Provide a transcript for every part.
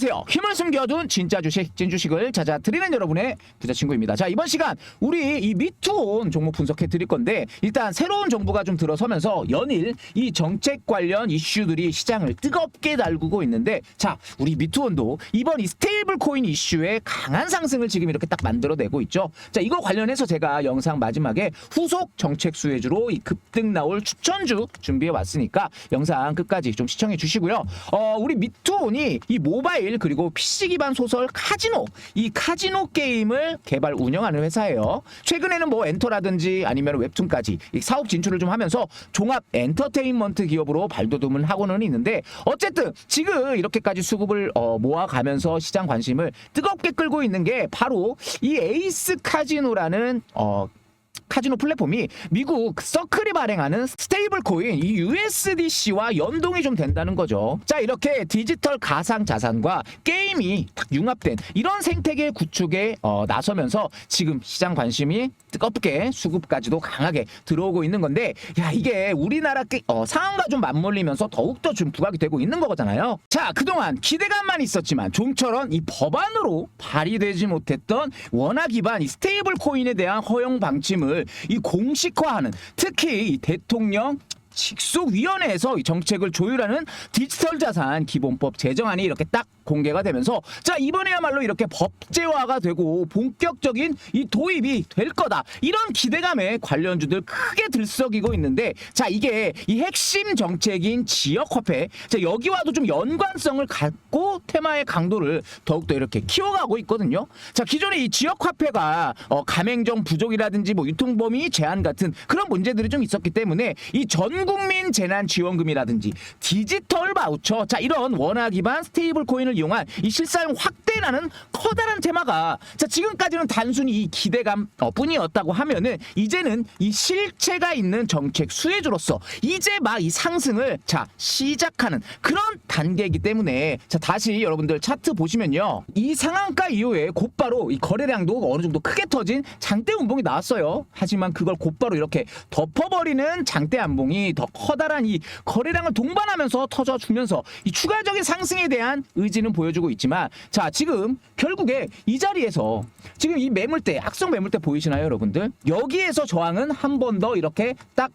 안녕하세요. 힘을 숨겨둔 진짜 주식, 찐 주식을 찾아 드리는 여러분의 부자 친구입니다. 자, 이번 시간 우리 이 미투온 종목 분석해 드릴 건데 일단 새로운 정부가 좀 들어서면서 연일 이 정책 관련 이슈들이 시장을 뜨겁게 달구고 있는데 자, 우리 미투온도 이번 이 스테이블 코인 이슈에 강한 상승을 지금 이렇게 딱 만들어내고 있죠. 자, 이거 관련해서 제가 영상 마지막에 후속 정책 수혜주로 이 급등 나올 추천주 준비해 왔으니까 영상 끝까지 좀 시청해 주시고요. 어, 우리 미투온이 이 모바일 그리고 PC 기반 소설 카지노 이 카지노 게임을 개발 운영하는 회사예요. 최근에는 뭐 엔터라든지 아니면 웹툰까지 이 사업 진출을 좀 하면서 종합 엔터테인먼트 기업으로 발돋움을 하고는 있는데 어쨌든 지금 이렇게까지 수급을 어, 모아가면서 시장 관심을 뜨겁게 끌고 있는 게 바로 이 에이스 카지노라는 어, 카지노 플랫폼이 미국 서클이 발행하는 스테이블 코인 이 USDC와 연동이 좀 된다는 거죠. 자, 이렇게 디지털 가상 자산과 게임이 딱 융합된 이런 생태계 구축에 어, 나서면서 지금 시장 관심이 뜨겁게 수급까지도 강하게 들어오고 있는 건데 야, 이게 우리나라 게, 어, 상황과 좀 맞물리면서 더욱더 좀 부각이 되고 있는 거잖아요. 자, 그동안 기대감만 있었지만 좀처럼 이 법안으로 발의되지 못했던 원화 기반 이 스테이블 코인에 대한 허용 방침을 이 공식화하는 특히 이 대통령 직속위원회에서 이 정책을 조율하는 디지털 자산 기본법 제정안이 이렇게 딱 공개가 되면서 자 이번에야말로 이렇게 법제화가 되고 본격적인 이 도입이 될 거다. 이런 기대감에 관련주들 크게 들썩이고 있는데 자 이게 이 핵심 정책인 지역 화폐 자 여기와도 좀 연관성을 갖고 테마의 강도를 더욱더 이렇게 키워가고 있거든요. 자 기존의 이 지역 화폐가 어, 가맹점 부족이라든지 뭐 유통범위 제한 같은 그런 문제들이 좀 있었기 때문에 이 전 국민 재난지원금이라든지 디지털 바우처. 자 이런 원화 기반 스테이블 코인을 이용한 이 실사용 확대라는 커다란 테마가 자 지금까지는 단순히 이 기대감 어, 뿐이었다고 하면은 이제는 이 실체가 있는 정책 수혜주로서 이제 막 이 상승을 자 시작하는 그런 단계이기 때문에 자 다시 여러분들 차트 보시면요. 이 상한가 이후에 곧바로 이 거래량도 어느 정도 크게 터진 장대 운봉이 나왔어요. 하지만 그걸 곧바로 이렇게 덮어버리는 장대 안봉이 더 커다란 이 거래량을 동반하면서 터져 주면서 이 추가적인 상승에 대한 의지는 보여주고 있지만 자 지금 결국에 이 자리에서 지금 이 매물대 악성 매물대 보이시나요 여러분들? 여기에서 저항은 한 번 더 이렇게 딱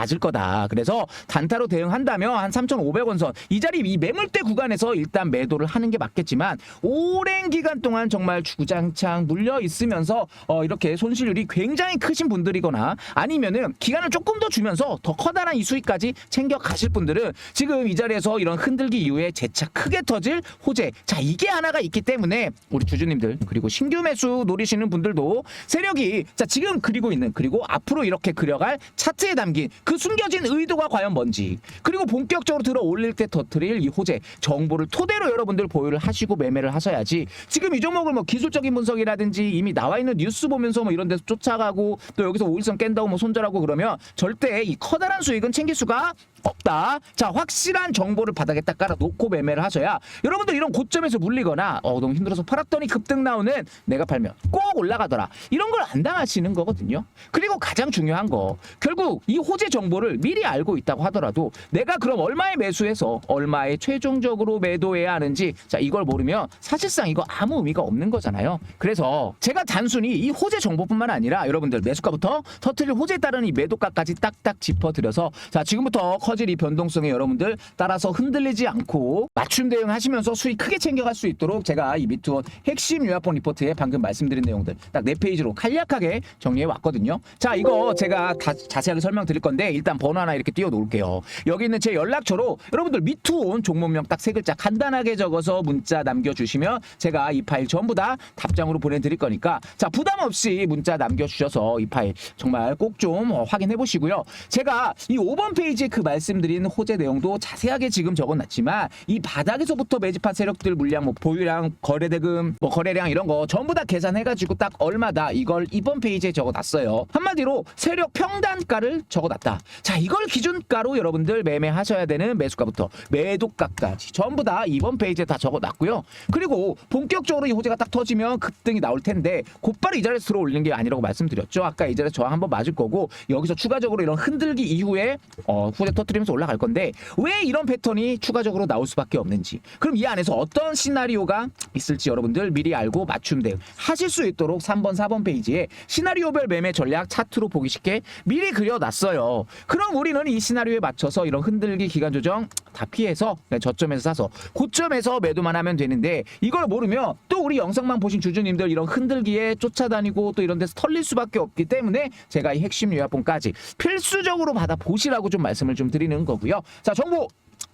맞을 거다. 그래서 단타로 대응한다면 한 3,500원 선 이 자리 이 매물대 구간에서 일단 매도를 하는 게 맞겠지만 오랜 기간 동안 정말 주구장창 물려 있으면서 어 이렇게 손실률이 굉장히 크신 분들이거나 아니면은 기간을 조금 더 주면서 더 커다란 이 수익까지 챙겨 가실 분들은 지금 이 자리에서 이런 흔들기 이후에 재차 크게 터질 호재 자 이게 하나가 있기 때문에 우리 주주님들 그리고 신규 매수 노리시는 분들도 세력이 자 지금 그리고 있는 그리고 앞으로 이렇게 그려갈 차트에 담긴 그 숨겨진 의도가 과연 뭔지. 그리고 본격적으로 들어 올릴 때 터트릴 이 호재 정보를 토대로 여러분들 보유를 하시고 매매를 하셔야지. 지금 이 종목을 뭐 기술적인 분석이라든지 이미 나와 있는 뉴스 보면서 뭐 이런 데서 쫓아가고 또 여기서 오일선 깬다고 뭐 손절하고 그러면 절대 이 커다란 수익은 챙길 수가 없다. 자, 확실한 정보를 바닥에 딱 깔아 놓고 매매를 하셔야 여러분들 이런 고점에서 물리거나 어 너무 힘들어서 팔았더니 급등 나오는 내가 팔면 꼭 올라가더라. 이런 걸 안 당하시는 거거든요. 그리고 가장 중요한 거 결국 이 호재 정보를 미리 알고 있다고 하더라도 내가 그럼 얼마에 매수해서 얼마에 최종적으로 매도해야 하는지 자, 이걸 모르면 사실상 이거 아무 의미가 없는 거잖아요. 그래서 제가 단순히 이 호재 정보뿐만 아니라 여러분들 매수가부터 터트릴 호재에 따른 이 매도가까지 딱딱 짚어드려서 자, 지금부터 커질 이 변동성에 여러분들 따라서 흔들리지 않고 맞춤 대응하시면서 수익 크게 챙겨갈 수 있도록 제가 이 미투원 핵심 요약본 리포트에 방금 말씀드린 내용들 딱 네 페이지로 간략하게 정리해 왔거든요. 자, 이거 제가 다 자세하게 설명드릴 건데 일단 번호 하나 이렇게 띄워 놓을게요. 여기 있는 제 연락처로 여러분들 미투온 종목명 딱 세 글자 간단하게 적어서 문자 남겨주시면 제가 이 파일 전부 다 답장으로 보내드릴 거니까 자 부담 없이 문자 남겨주셔서 이 파일 정말 꼭 좀 확인해 보시고요. 제가 이 5번 페이지에 그 말씀드린 호재 내용도 자세하게 지금 적어놨지만 이 바닥에서부터 매집한 세력들 물량 뭐 보유량 거래대금 뭐 거래량 이런 거 전부 다 계산해가지고 딱 얼마다 이걸 이번 페이지에 적어놨어요. 한마디로 세력 평단가를 적어놨다. 자 이걸 기준가로 여러분들 매매하셔야 되는 매수가부터 매도가까지 전부 다 이번 페이지에 다 적어놨고요. 그리고 본격적으로 이 호재가 딱 터지면 급등이 나올 텐데 곧바로 이 자리에서 들어 올리는 게 아니라고 말씀드렸죠. 아까 이 자리에서 저항 한번 맞을 거고 여기서 추가적으로 이런 흔들기 이후에 어, 후재 터트 무너뜨리면서 올라갈 건데 왜 이런 패턴이 추가적으로 나올 수밖에 없는지. 그럼 이 안에서 어떤 시나리오가 있을지 여러분들 미리 알고 맞춤 대응 하실 수 있도록 3번 4번 페이지에 시나리오별 매매 전략 차트로 보기 쉽게 미리 그려놨어요. 그럼 우리는 이 시나리오에 맞춰서 이런 흔들기 기간 조정 다 피해서 그냥 저점에서 사서 고점에서 매도만 하면 되는데 이걸 모르면 또 우리 영상만 보신 주주님들 이런 흔들기에 쫓아다니고 또 이런 데서 털릴 수밖에 없기 때문에 제가 이 핵심 요약본까지 필수적으로 받아 보시라고 좀 말씀을 좀 드 리는 거고요. 자 정보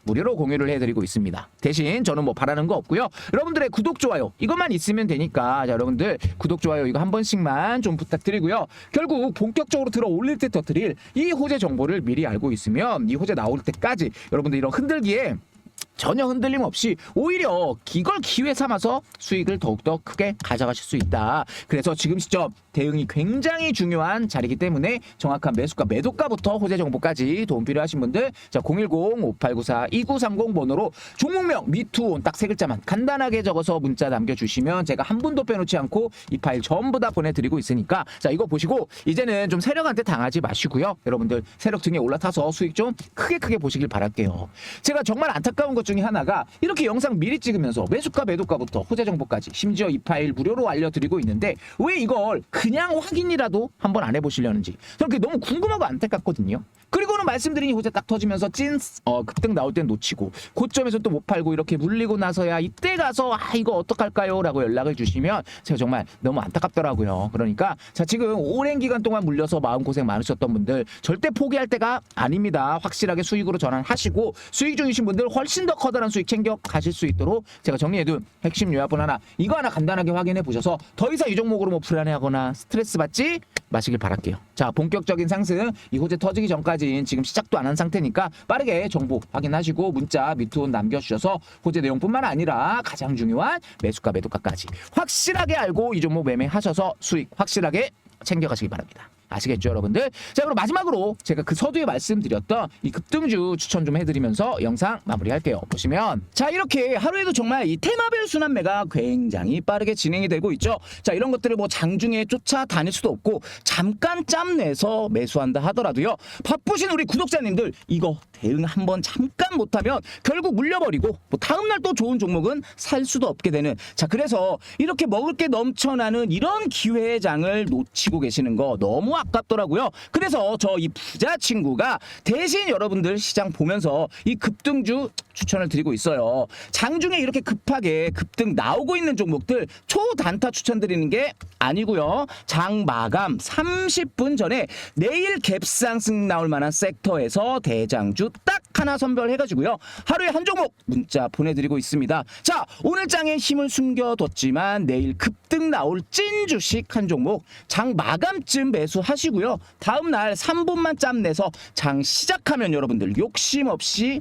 무료로 공유를 해드리고 있습니다. 대신 저는 뭐 바라는 거 없고요. 여러분들의 구독 좋아요 이것만 있으면 되니까 자, 여러분들 구독 좋아요 이거 한 번씩만 좀 부탁드리고요. 결국 본격적으로 들어 올릴 때 터뜨릴 이 호재 정보를 미리 알고 있으면 이 호재 나올 때까지 여러분들 이런 흔들기에 전혀 흔들림 없이 오히려 이걸 기회 삼아서 수익을 더욱더 크게 가져가실 수 있다. 그래서 지금 시점 대응이 굉장히 중요한 자리이기 때문에 정확한 매수가 매도가부터 호재 정보까지 도움 필요하신 분들 자 010-5894-2930 번호로 종목명 미투온 딱 세 글자만 간단하게 적어서 문자 남겨주시면 제가 한 분도 빼놓지 않고 이 파일 전부 다 보내드리고 있으니까 자 이거 보시고 이제는 좀 세력한테 당하지 마시고요. 여러분들 세력 등에 올라타서 수익 좀 크게 크게 보시길 바랄게요. 제가 정말 안타까운 것 중에 하나가 이렇게 영상 미리 찍으면서 매수가 매도가부터 호재 정보까지 심지어 이 파일 무료로 알려드리고 있는데 왜 이걸 그냥 확인이라도 한번 안 해보시려는지 그게 너무 궁금하고 안타깝거든요. 그리고는 말씀드린 이 호재 딱 터지면서 찐 어, 급등 나올 땐 놓치고 고점에서 또 못 팔고 이렇게 물리고 나서야 이때 가서 아 이거 어떡할까요? 라고 연락을 주시면 제가 정말 너무 안타깝더라고요. 그러니까 자 지금 오랜 기간 동안 물려서 마음고생 많으셨던 분들 절대 포기할 때가 아닙니다. 확실하게 수익으로 전환하시고 수익 중이신 분들 훨씬 더 커다란 수익 챙겨 가실 수 있도록 제가 정리해둔 핵심 요약본 하나 이거 하나 간단하게 확인해 보셔서 더 이상 이 종목으로 뭐 불안해하거나 스트레스 받지 마시길 바랄게요. 자 본격적인 상승 이 호재 터지기 전까지는 지금 시작도 안 한 상태니까 빠르게 정보 확인하시고 문자 밑으로 남겨주셔서 호재 내용뿐만 아니라 가장 중요한 매수가 매도가까지 확실하게 알고 이 종목 매매하셔서 수익 확실하게 챙겨가시기 바랍니다. 아시겠죠, 여러분들? 자, 그럼 마지막으로 제가 그 서두에 말씀드렸던 이 급등주 추천 좀 해드리면서 영상 마무리할게요. 보시면 자 이렇게 하루에도 정말 이 테마별 순환매가 굉장히 빠르게 진행이 되고 있죠. 자 이런 것들을 뭐 장중에 쫓아다닐 수도 없고 잠깐 짬 내서 매수한다 하더라도요. 바쁘신 우리 구독자님들 이거 대응 한번 잠깐 못하면 결국 물려버리고 뭐 다음날 또 좋은 종목은 살 수도 없게 되는 자 그래서 이렇게 먹을 게 넘쳐나는 이런 기회장을 놓치고 계시는 거 너무 아깝더라고요. 그래서 저 이 부자 친구가 대신 여러분들 시장 보면서 이 급등주 추천을 드리고 있어요. 장중에 이렇게 급하게 급등 나오고 있는 종목들 초단타 추천드리는 게 아니고요. 장 마감 30분 전에 내일 갭상승 나올 만한 섹터에서 대장주 딱 하나 선별해가지고요. 하루에 한 종목 문자 보내드리고 있습니다. 자 오늘 장에 힘을 숨겨뒀지만 내일 급등 나올 찐 주식 한 종목 장 마감쯤 매수 하시고요. 다음 날 3분만 짬 내서 장 시작하면 여러분들 욕심 없이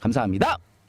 감사합니다.